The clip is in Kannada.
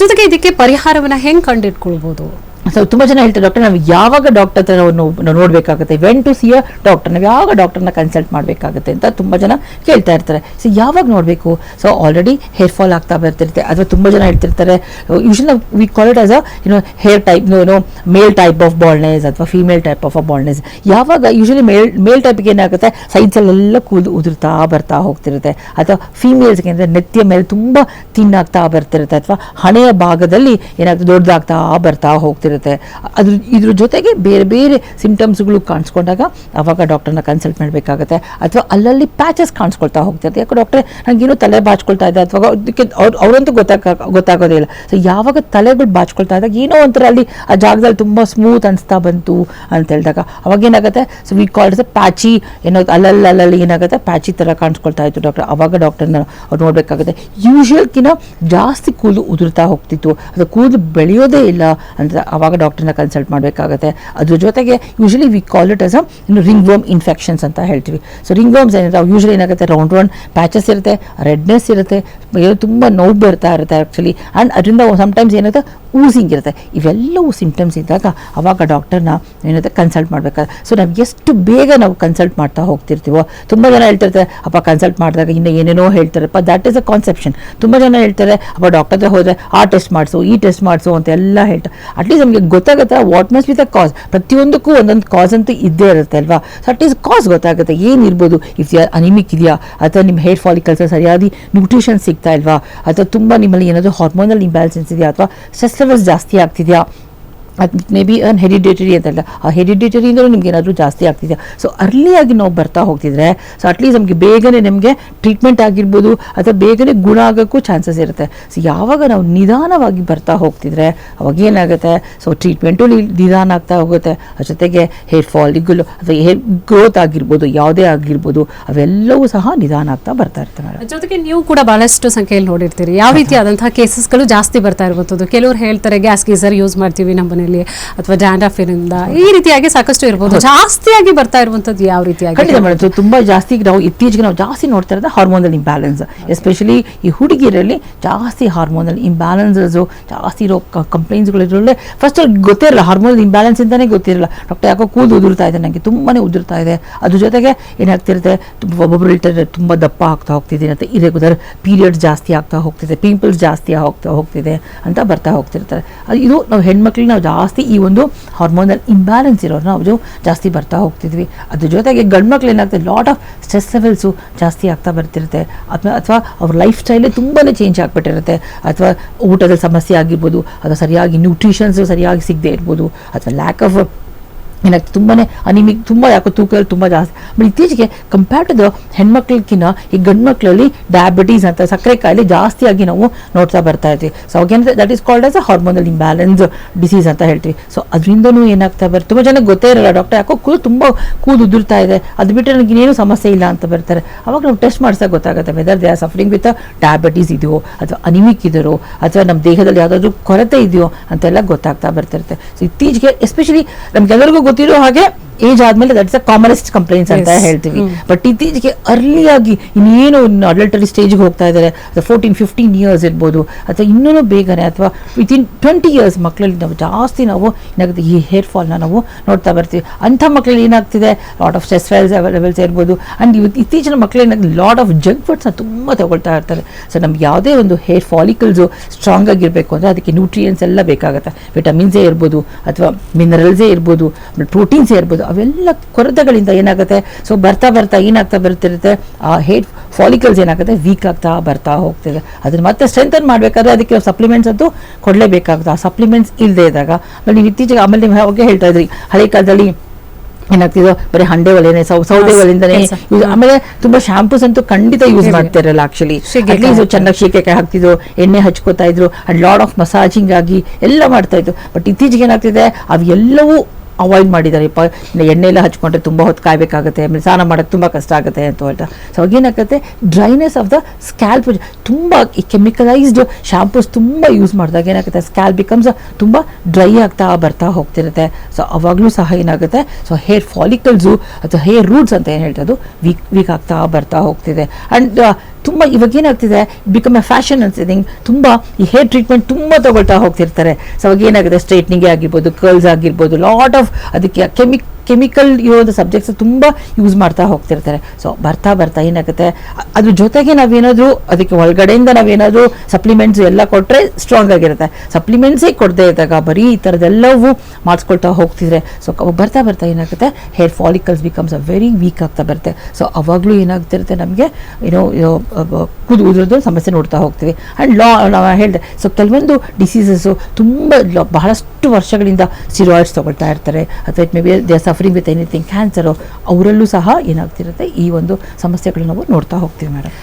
ಜೊತೆಗೆ ಇದಕ್ಕೆ ಪರಿಹಾರವನ್ನ ಹೆಂಗ್ ಕಂಡಿಡ್ಕೊಳ್ಬಹುದು ಸೊ ತುಂಬಾ ಜನ ಹೇಳ್ತಾರೆ, ಡಾಕ್ಟರ್, ನಾವು ಯಾವಾಗ ಡಾಕ್ಟರ್ ಹತ್ರ ನೋಡಬೇಕಾಗುತ್ತೆ? When to see a doctor ನಾವು ಯಾವಾಗ ಡಾಕ್ಟರ್ನ ಕನ್ಸಲ್ಟ್ ಮಾಡಬೇಕಾಗುತ್ತೆ? ಅಂತ ತುಂಬಾ ಜನ ಕೇಳ್ತಾ ಇರ್ತಾರೆ. ಸೊ ಯಾವಾಗ ನೋಡಬೇಕು? ಸೊ ಆಲ್ರೆಡಿ ಹೇರ್ ಫಾಲ್ ಆಗ್ತಾ ಬರ್ತಿರುತ್ತೆ. ಅಥವಾ ತುಂಬಾ ಜನ ಹೇಳ್ತಿರ್ತಾರೆ usually we call it as a you know hair type ಏನೋ ಮೇಲ್ ಟೈಪ್ ಆಫ್ ಬಾಲ್ನೆಸ್ ಅಥವಾ female type of a baldness ಯಾವಾಗ ಯೂಶಲಿ ಮೇಲ್ ಮೇಲ್ ಟೈಪ್ಗೆ ಏನಾಗುತ್ತೆ? ಸೈಡ್ಸಲ್ಲೆಲ್ಲ ಕೂದಲು ಉದುರ್ತಾ ಬರ್ತಾ ಹೋಗ್ತಿರುತ್ತೆ. ಅಥವಾ ಫೀಮೇಲ್ಸ್ಗೆ ಅಂದರೆ ನೆತ್ತಿಯ ಮೇಲೆ ತುಂಬ ತಿನ್ನಾಗ್ತಾ ಬರ್ತಿರುತ್ತೆ. ಅಥವಾ ಹಣೆಯ ಭಾಗದಲ್ಲಿ ಏನಾಗ್ತದೆ ದೊಡ್ಡದಾಗ್ತಾ ಬರ್ತಾ ಹೋಗ್ತಿರುತ್ತೆ. ಅದ್ರ, ಇದ್ರ ಜೊತೆಗೆ ಬೇರೆ ಬೇರೆ ಸಿಂಟಮ್ಸ್ಗಳು ಕಾಣಿಸ್ಕೊಂಡಾಗ ಅವಾಗ ಡಾಕ್ಟರ್ನ ಕನ್ಸಲ್ಟ್ ಮಾಡಬೇಕಾಗುತ್ತೆ. ಅಥವಾ ಅಲ್ಲಲ್ಲಿ ಪ್ಯಾಚಸ್ ಕಾಣಿಸ್ಕೊಳ್ತಾ ಹೋಗ್ತಿರುತ್ತೆ ಯಾಕೆ ಡಾಕ್ಟ್ರೆ ನನಗೇನು ತಲೆ ಬಾಚ್ಕೊಳ್ತಾ ಇದೆ ಅಥವಾ ಅದಕ್ಕೆ ಅವ್ರು, ಅವರಂತೂ ಗೊತ್ತಾಗ ಗೊತ್ತಾಗೋದೇ ಇಲ್ಲ. ಸೊ ಯಾವಾಗ ತಲೆಗಳು ಬಾಚ್ಕೊಳ್ತಾ ಇದ್ದಾಗ ಏನೋ ಒಂಥರ ಅಲ್ಲಿ ಆ ಜಾಗದಲ್ಲಿ ತುಂಬ ಸ್ಮೂತ್ ಅನಿಸ್ತಾ ಬಂತು ಅಂತ ಹೇಳಿದಾಗ ಅವಾಗ ಏನಾಗುತ್ತೆ? ಸೊ ವಿ ಕಾಲ್ಡ್ ಪ್ಯಾಚಿ ಏನೋ ಅಲ್ಲಲ್ಲಿ ಅಲ್ಲಲ್ಲಿ ಏನಾಗುತ್ತೆ? ಪ್ಯಾಚಿ ಥರ ಕಾಣಿಸ್ಕೊಳ್ತಾ ಇತ್ತು ಡಾಕ್ಟರ್ ಅವಾಗ ಡಾಕ್ಟರ್ನ ಅವ್ರು ನೋಡಬೇಕಾಗುತ್ತೆ. ಯೂಶುವಲ್ಕಿನ ಜಾಸ್ತಿ ಕೂದಲು ಉದುರ್ತಾ ಹೋಗ್ತಿತ್ತು. ಅದು ಕೂದಲು ಬೆಳೆಯೋದೇ ಇಲ್ಲ ಅಂತ ಅವಾಗ ಡಾಕ್ಟರ್ನ ಕನ್ಸಲ್ಟ್ ಮಾಡಬೇಕಾಗುತ್ತೆ. ಅದ್ರ ಜೊತೆಗೆ usually we call it as a ringworm infections ಅಂತ ಹೇಳ್ತೀವಿ. ಸೊ ರಿಂಗ್ ವರ್ಮ್ಸ್ ಏನಿದೆ ಯೂಶಲಿ ಏನಾಗುತ್ತೆ ರೌಂಡ್ ರೌಂಡ್ ಪ್ಯಾಚಸ್ ಇರುತ್ತೆ ರೆಡ್ನೆಸ್ ಇರುತ್ತೆ, ಏನೋ ತುಂಬ ನೋವು ಬರ್ತಾ ಇರುತ್ತೆ ಆ್ಯಕ್ಚುಲಿ ಆ್ಯಂಡ್ ಅದರಿಂದ ಸಮ್ಟೈಮ್ಸ್ ಏನಾಗುತ್ತೆ ಊಸಿಂಗ್ ಇರುತ್ತೆ. ಇವೆಲ್ಲವೂ ಸಿಂಪ್ಟಮ್ಸ್ ಇದ್ದಾಗ ಅವಾಗ ಡಾಕ್ಟರ್ನ ಏನಾಗುತ್ತೆ ಕನ್ಸಲ್ಟ್ ಮಾಡಬೇಕಾದ್ರೆ ಸೊ ನಾವು ಎಷ್ಟು ಬೇಗ ನಾವು ಕನ್ಸಲ್ಟ್ ಮಾಡ್ತಾ ಹೋಗ್ತಿರ್ತೀವೋ, ತುಂಬ ಜನ ಹೇಳ್ತಿರ್ತಾರೆ, ಅಪ್ಪ ಕನ್ಸಲ್ಟ್ ಮಾಡಿದಾಗ ಇನ್ನು ಏನೇನೋ ಹೇಳ್ತಾರಪ್ಪ. ದಟ್ ಈಸ್ ಅ ಕಾನ್ಸೆಪ್ಷನ್ ತುಂಬ ಜನ ಹೇಳ್ತಾರೆ, ಅಪ್ಪ ಡಾಕ್ಟರ್ ಹತ್ರ ಹೋದರೆ ಆ ಟೆಸ್ಟ್ ಮಾಡಿಸು, ಈ ಟೆಸ್ಟ್ ಮಾಡಿಸು ಅಂತ ಎಲ್ಲ ಹೇಳ್ತಾರೆ. ಅಟ್ಲೀಸ್ಟ್ ನಮಗೆ ಗೊತ್ತಾಗುತ್ತೆ? ವಾಟ್ ಮಸ್ ವಿತ್ ಅ ಕಾಸ್ ಪ್ರತಿಯೊಂದಕ್ಕೂ ಒಂದೊಂದು ಕಾಸ್ ಅಂತೂ ಇದ್ದೇ ಇರುತ್ತೆ ಅಲ್ವಾ? ಸೊ ಈಸ್ ಕಾಸ್ ಗೊತ್ತಾಗುತ್ತೆ. ಏನಿರ್ಬೋದು? ಇಫ್ ಅನಿಮಿಕ್ ಇದೆಯಾ? ಅಥವಾ ನಿಮ್ಮ ಹೇರ್ ಫಾಲಿಕಲ್ಸ್ ಸರಿಯಾದ ನ್ಯೂಟ್ರಿಷನ್ ಸಿಗ್ತಾ ಇಲ್ವಾ? ಅಥವಾ ತುಂಬ ನಿಮ್ಮಲ್ಲಿ ಏನಾದರೂ ಹಾರ್ಮೋನಲ್ ಇಂಬ್ಯಾಲೆನ್ಸ್ ಇದೆಯಾ? ಅಥವಾ ಸ್ಟ್ರೆಸ್ ಜಾಸ್ತಿ ಆಗ್ತಿದೆಯಾ? ಅದು ಮೇ ಬಿ ಅನ್ ಹೆರಿಡಿಟರಿ ಅಂತಲ್ಲ, ಆ ಹೆರಿಡೇಟರಿಯಿಂದಲೂ ನಿಮ್ಗೆ ಏನಾದರೂ ಜಾಸ್ತಿ ಆಗ್ತಿದೆ ಸೊ ಅರ್ಲಿಯಾಗಿ ನಾವು ಬರ್ತಾ ಹೋಗ್ತಿದ್ರೆ ಸೊ ಅಟ್ಲೀಸ್ಟ್ ನಮಗೆ ಬೇಗನೆ ನಿಮಗೆ ಟ್ರೀಟ್ಮೆಂಟ್ ಆಗಿರ್ಬೋದು, ಅಥವಾ ಬೇಗನೆ ಗುಣ ಆಗೋಕ್ಕೂ ಚಾನ್ಸಸ್ ಇರುತ್ತೆ. ಸೊ ಯಾವಾಗ ನಾವು ನಿಧಾನವಾಗಿ ಬರ್ತಾ ಹೋಗ್ತಿದ್ರೆ, ಅವಾಗ ಏನಾಗುತ್ತೆ? ಸೊ ಟ್ರೀಟ್ಮೆಂಟು ನಿಧಾನ ಆಗ್ತಾ ಹೋಗುತ್ತೆ. ಅದ್ರ ಜೊತೆಗೆ ಹೇರ್ ಫಾಲ್ ಇಗ್ಗಲು ಅಥವಾ ಹೇರ್ ಗ್ರೋತ್ ಆಗಿರ್ಬೋದು, ಯಾವುದೇ ಆಗಿರ್ಬೋದು, ಅವೆಲ್ಲವೂ ಸಹ ನಿಧಾನ ಆಗ್ತಾ ಬರ್ತಾ ಇರ್ತವೆ ಜೊತೆಗೆ ನೀವು ಕೂಡ ಬಹಳಷ್ಟು ಸಂಖ್ಯೆಯಲ್ಲಿ ನೋಡಿರ್ತೀರಿ. ಯಾವ ರೀತಿಯಾದಂತಹ ಕೇಸಸ್ಗಳು ಜಾಸ್ತಿ ಬರ್ತಾ ಇರುವಂಥದ್ದು ಕೆಲವರು ಹೇಳ್ತಾರೆ ಗ್ಯಾಸ್ ಗೀಸರ್ ಯೂಸ್ ಮಾಡ್ತೀವಿ ನಮ್ಮ ಮನೆಯಲ್ಲಿ ಅಥವಾ ಡ್ಯಾಂಡ್ರಫಿನಿಂದ ಈ ರೀತಿಯಾಗಿ ಸಾಕಷ್ಟು ಇರ್ಬೋದು. ಜಾಸ್ತಿಯಾಗಿ ಬರ್ತಾ ಇರುವಂತದ್ದು ಯಾವ ರೀತಿಯಾಗಿ ತುಂಬಾ ಜಾಸ್ತಿ ನಾವು ಇತ್ತೀಚೆಗೆ ನಾವು ಜಾಸ್ತಿ ನೋಡ್ತಾ ಇರೋದು ಹಾರ್ಮೋನಲ್ ಇಂಬ್ಯಾಲೆನ್ಸ್ ಎಸ್ಪೆಷಲಿ ಈ ಹುಡುಗಿಯರಲ್ಲಿ ಜಾಸ್ತಿ ಹಾರ್ಮೋನಲ್ ಇಂಬ್ಯಾಲೆನ್ಸಸ್ ಜಾಸ್ತಿ ಇರೋ ಕಂಪ್ಲೇಂಟ್ಸ್ಗಳು ಇರೋಲ್ಲೇ ಫಸ್ಟ್ ಗೊತ್ತೇ ಇರಲ್ಲ ಹಾರ್ಮೋನಲ್ ಇಂಬ್ಯಾಲೆನ್ಸ್ ಅಂತಾನೆ ಗೊತ್ತಿರಲ್ಲ. ಡಾಕ್ಟರ್ ಯಾಕೋ ಕೂದು ಉದುರ್ತಾ ಇದೆ ನನಗೆ ತುಂಬಾನೇ ಉದುರ್ತಾ ಇದೆ. ಅದ್ರ ಜೊತೆಗೆ ಏನಾಗ್ತಿರುತ್ತೆ ಒಬ್ಬೊಬ್ರು ತುಂಬಾ ತುಂಬ ದಪ್ಪ ಆಗ್ತಾ ಹೋಗ್ತಿದೆ ಅಂತ ಇರೆಗ್ಯುಲರ್ ಪೀರಿಯಡ್ ಜಾಸ್ತಿ ಆಗ್ತಾ ಹೋಗ್ತಿದೆ ಪಿಂಪಲ್ಸ್ ಜಾಸ್ತಿ ಆಗ್ತಾ ಹೋಗ್ತಿದೆ ಅಂತ ಬರ್ತಾ ಹೋಗ್ತಿರ್ತಾರೆ. ಅದು ಇದು ನಾವು ಹೆಣ್ಮಕ್ಳಿಗೆ ನಾವು ಜಾಸ್ತಿ ಈ ಒಂದು ಹಾರ್ಮೋನಲ್ ಇಂಬ್ಯಾಲೆನ್ಸ್ ಇರೋರು ನಾವು ಜಾಸ್ತಿ ಬರ್ತಾ ಹೋಗ್ತಿದ್ವಿ. ಅದ್ರ ಜೊತೆಗೆ ಗಂಡು ಮಕ್ಳು ಏನಾಗ್ತದೆ ಲಾಟ್ ಆಫ್ ಸ್ಟ್ರೆಸ್ ಲೆವೆಲ್ಸು ಜಾಸ್ತಿ ಆಗ್ತಾ ಬರ್ತಿರುತ್ತೆ. ಅಥವಾ ಅಥವಾ ಅವ್ರ ಲೈಫ್ ಸ್ಟೈಲೇ ತುಂಬಾ ಚೇಂಜ್ ಆಗಿಬಿಟ್ಟಿರುತ್ತೆ. ಅಥವಾ ಊಟದ ಸಮಸ್ಯೆ ಆಗಿರ್ಬೋದು, ಅಥವಾ ಸರಿಯಾಗಿ ನ್ಯೂಟ್ರಿಷನ್ಸ್ ಸರಿಯಾಗಿ ಸಿಗದೆ ಇರ್ಬೋದು, ಅಥವಾ ಲ್ಯಾಕ್ ಆಫ್ ಏನಾಗ್ತದೆ ತುಂಬಾ ಅನಿಮಿಕ್ ತುಂಬ ಯಾಕೋ ತೂಕದಲ್ಲಿ ತುಂಬ ಜಾಸ್ತಿ. ಬಟ್ ಇತ್ತೀಚೆಗೆ ಕಂಪೇರ್ ಟು ದ ಹೆಣ್ಮಕ್ಳಿಗಿನ ಈ ಗಂಡು ಮಕ್ಕಳಲ್ಲಿ ಡಯಾಬಿಟೀಸ್ ಅಂತ ಸಕ್ಕರೆ ಕಾಯಿಲೆ ಜಾಸ್ತಿಯಾಗಿ ನಾವು ನೋಡ್ತಾ ಬರ್ತಾ ಇದ್ವಿ. So ಅವಾಗೇನಂದ್ರೆ that is called as a hormonal imbalance disease ಅಂತ ಹೇಳ್ತೀವಿ. ಸೊ ಅದರಿಂದನೂ ಏನಾಗ್ತಾ ಬರ್ತಾರೆ ತುಂಬ ಜನಕ್ಕೆ ಗೊತ್ತೇ ಇರಲ್ಲ ಡಾಕ್ಟರ್ ಯಾಕೋ ಕೂದು ತುಂಬ ಕೂದು ಉದುರ್ತಾ ಇದೆ. ಅದು ಬಿಟ್ಟರೆ ನನಗೆ ಇನ್ನೇನು ಸಮಸ್ಯೆ ಇಲ್ಲ ಅಂತ ಬರ್ತಾರೆ. ಅವಾಗ ನಾವು ಟೆಸ್ಟ್ ಮಾಡಿಸೋಕೆ ಗೊತ್ತಾಗುತ್ತೆ whether they are suffering with diabetes ಇದೆಯೋ, ಅಥವಾ ಅನಿಮಿಕ್ ಇದೆಯೋ ಅಥವಾ ನಮ್ಮ ದೇಹದಲ್ಲಿ ಯಾವುದಾದ್ರೂ ಕೊರತೆ ಇದೆಯೋ ಅಂತೆಲ್ಲ ಗೊತ್ತಾಗ್ತಾ ಬರ್ತಿರುತ್ತೆ. ಸೊ ಇತ್ತೀಚೆಗೆ ಎಸ್ಪೆಷಲಿ ನಮ್ಗೆಲ್ಲರಿಗೂ ಗೊತ್ತಿರೋ ಹಾಗೆ ಏಜ್ ಆದ್ಮೇಲೆ ದಟ್ಸ್ ಅ ಕಾಮನೆಸ್ಟ್ ಕಂಪ್ಲೇಂಟ್ಸ್ ಅಂತ ಹೇಳ್ತೀವಿ. ಬಟ್ ಇತ್ತೀಚೆಗೆ ಅರ್ಲಿಯಾಗಿ ಇನ್ನೇನು ಅಡಲ್ಟರಿ ಸ್ಟೇಜ್ಗೆ ಹೋಗ್ತಾ ಇದ್ದಾರೆ ಅಥವಾ ಫೋರ್ಟೀನ್ ಫಿಫ್ಟೀನ್ ಇಯರ್ಸ್ ಇರ್ಬೋದು ಅಥವಾ ಇನ್ನೂ ಬೇಗನೆ ಅಥವಾ ವಿತಿನ್ ಟ್ವೆಂಟಿ ಇಯರ್ಸ್ ಮಕ್ಕಳಲ್ಲಿ ನಾವು ಜಾಸ್ತಿ ನಾವು ಏನಾಗುತ್ತೆ ಈ ಹೇರ್ ಫಾಲ್ನ ನಾವು ನೋಡ್ತಾ ಬರ್ತೀವಿ. ಅಂಥ ಮಕ್ಕಳಲ್ಲಿ ಏನಾಗ್ತಿದೆ? Lot of stress files availables ಇರ್ಬೋದು. ಆ್ಯಂಡ್ ಇವತ್ತು ಇತ್ತೀಚಿನ ಮಕ್ಕಳು ಏನಾಗುತ್ತೆ ಲಾಟ್ ಆಫ್ ಜಂಕ್ ಫುಡ್ಸ್ನ ತುಂಬ ತಗೊಳ್ತಾ ಇರ್ತಾರೆ. ಸೊ ನಮ್ಗೆ ಯಾವುದೇ ಒಂದು ಹೇರ್ ಫಾಲಿಕಲ್ಸು ಸ್ಟ್ರಾಂಗ್ ಆಗಿರಬೇಕು ಅಂದರೆ ಅದಕ್ಕೆ ನ್ಯೂಟ್ರಿಯನ್ಸ್ ಎಲ್ಲ ಬೇಕಾಗುತ್ತೆ. ವಿಟಮಿನ್ಸೇ ಇರ್ಬೋದು ಅಥವಾ ಮಿನರಲ್ಸೇ ಇರ್ಬೋದು ಪ್ರೋಟೀನ್ಸೇ ಇರ್ಬೋದು. ಅವೆಲ್ಲ ಕೊರತೆಗಳಿಂದ ಏನಾಗುತ್ತೆ? ಸೊ ಬರ್ತಾ ಬರ್ತಾ ಏನಾಗ್ತಾ ಬರ್ತಿರುತ್ತೆ ಆ ಹೇಟ್ ಫಾಲಿಕಲ್ಸ್ ಏನಾಗುತ್ತೆ? ವೀಕ್ ಆಗ್ತಾ ಬರ್ತಾ ಹೋಗ್ತಿದೆ. ಅದನ್ನು ಮತ್ತೆ ಸ್ಟ್ರೆಂಥನ್ ಮಾಡಬೇಕಾದ್ರೆ ಅದಕ್ಕೆ ಸಪ್ಲಿಮೆಂಟ್ಸ್ ಅಂತೂ ಕೊಡಲೇಬೇಕಾಗುತ್ತೆ. ಆ ಸಪ್ಲಿಮೆಂಟ್ಸ್ ಇಲ್ಲದೆ ಇದ್ದಾಗ ಆಮೇಲೆ ನೀವು ಇತ್ತೀಚೆಗೆ ಆಮೇಲೆ ನೀವು ಅವಾಗೆ ಹೇಳ್ತಾ ಇದ್ರಿ. ಹಳೆ ಕಾಲದಲ್ಲಿ ಏನಾಗ್ತಿದೋ ಬರೀ ಹಂಡೆ ಒಲೆನೆ ಸೌ ಸೌದೆ ಒಲೆಯಿಂದನೇ Yes, ಆಮೇಲೆ ತುಂಬಾ ಶಾಂಪೂಸ್ ಅಂತೂ ಖಂಡಿತ ಯೂಸ್. ಮಾಡ್ತಿರಲ್ಲ ಆಕ್ಚುಲಿ ಅಟ್ಲೀಸ್ಟ್. ಚೆನ್ನಾಗಿ ಶೀಕೆಕಾಯಿ ಹಾಕ್ತಿದ್ರು ಎಣ್ಣೆ ಹಚ್ಕೋತಾ ಇದ್ರು ಅಂಡ್ ಲಾಡ್ ಆಫ್ ಮಸಾಜಿಂಗ್ ಆಗಿ ಎಲ್ಲ ಮಾಡ್ತಾ ಇದ್ರು. ಬಟ್ ಇತ್ತೀಚೆಗೆ ಏನಾಗ್ತಿದೆ? ಅವೆಲ್ಲವೂ ಅವಾಯ್ಡ್ ಮಾಡಿದ್ದಾರೆ. ಪ ಎಣ್ಣೆ ಎಲ್ಲ ಹಚ್ಕೊಂಡ್ರೆ ತುಂಬ ಹೊತ್ತು ಕಾಯಬೇಕಾಗುತ್ತೆ, ಆಮೇಲೆ ಸ್ನಾನ ಮಾಡೋಕ್ಕೆ ತುಂಬ ಕಷ್ಟ ಆಗುತ್ತೆ ಅಂತ ಹೇಳ್ತಾ. ಸೊ ಏನಾಗುತ್ತೆ? ಡ್ರೈನೆಸ್ ಆಫ್ ದ ಸ್ಕ್ಯಾಲ್ಪ್ ತುಂಬ ಈ ಕೆಮಿಕಲೈಸ್ಡ್ ಶಾಂಪೂಸ್ ತುಂಬ ಯೂಸ್ ಮಾಡಿದಾಗ ಏನಾಗುತ್ತೆ? ಸ್ಕ್ಯಾಲ್ ಬಿಕಮ್ಸ್ ತುಂಬ ಡ್ರೈ ಆಗ್ತಾ ಬರ್ತಾ ಹೋಗ್ತಿರುತ್ತೆ. ಸೊ ಅವಾಗಲೂ ಸಹ ಏನಾಗುತ್ತೆ? ಸೊ ಹೇರ್ ಫಾಲಿಕಲ್ಸು ಅಥವಾ ಹೇರ್ ರೂಟ್ಸ್ ಅಂತ ಏನು ಹೇಳ್ತಾ ಅದು? ವೀಕ್ ವೀಕ್ ಆಗ್ತಾ ಬರ್ತಾ ಹೋಗ್ತಿದೆ. ಆ್ಯಂಡ್ ತುಂಬ ಇವಾಗ ಏನಾಗ್ತಿದೆ? ಬಿಕಮ್ ಎ ಫ್ಯಾಷನ್ ಅನ್ಸಿದೆ ತುಂಬ ಈ ಹೇರ್ ಟ್ರೀಟ್ಮೆಂಟ್ ತುಂಬ ತಗೊಳ್ತಾ ಹೋಗ್ತಿರ್ತಾರೆ. ಸೊ ಅವಾಗ ಏನಾಗುತ್ತೆ? ಸ್ಟ್ರೈಟ್ನಿಂಗೇ ಆಗಿರ್ಬೋದು ಕರ್ಲ್ಸ್ ಆಗಿರ್ಬೋದು ಲಾಟ್ ಆಫ್ ಅದಕ್ಕೆ ಕೆಮಿಕ್ ಕೆಮಿಕಲ್ ಇರೋದು ಸಬ್ಜೆಕ್ಟ್ಸ್ ತುಂಬ ಯೂಸ್ ಮಾಡ್ತಾ ಹೋಗ್ತಿರ್ತಾರೆ. ಸೊ ಬರ್ತಾ ಬರ್ತಾ ಏನಾಗುತ್ತೆ? ಅದ್ರ ಜೊತೆಗೆ ನಾವೇನಾದರೂ ಅದಕ್ಕೆ ಒಳಗಡೆಯಿಂದ ನಾವೇನಾದರೂ ಸಪ್ಲಿಮೆಂಟ್ಸ್ ಎಲ್ಲ ಕೊಟ್ಟರೆ ಸ್ಟ್ರಾಂಗ್ ಆಗಿರುತ್ತೆ. ಸಪ್ಲಿಮೆಂಟ್ಸೇ ಕೊಡದೇ ಇದ್ದಾಗ ಬರೀ ಈ ಥರದ್ದೆಲ್ಲವೂ ಮಾಡಿಸ್ಕೊಳ್ತಾ ಹೋಗ್ತಿದ್ರೆ. ಸೊ ಬರ್ತಾ ಬರ್ತಾ ಏನಾಗುತ್ತೆ? Hair follicles becomes a very weak ಆಗ್ತಾ ಬರುತ್ತೆ. ಸೊ ಅವಾಗಲೂ ಏನಾಗ್ತಿರುತ್ತೆ ನಮಗೆ? ಏನೋ ಕುದು ಉದ್ರದ್ದು ಸಮಸ್ಯೆ ನೋಡ್ತಾ ಹೋಗ್ತೀವಿ. ಆ್ಯಂಡ್ ಲಾ ನಾವು ಹೇಳಿದೆ ಸೊ ಕೆಲವೊಂದು ಡಿಸೀಸಸ್ಸು ತುಂಬ, ಬಹಳಷ್ಟು ವರ್ಷಗಳಿಂದ ಸ್ಟಿರಾಯ್ಡ್ಸ್ ತೊಗೊಳ್ತಾ ಇರ್ತಾರೆ. ಅಥವಾ it may be they suffering with anything cancer ಅವರಲ್ಲೂ ಸಹ ಏನಾಗ್ತಿರುತ್ತೆ? ಈ ಒಂದು ಸಮಸ್ಯೆಗಳನ್ನ ನಾವು ನೋಡ್ತಾ ಹೋಗ್ತೀವಿ ಮೇಡಮ್.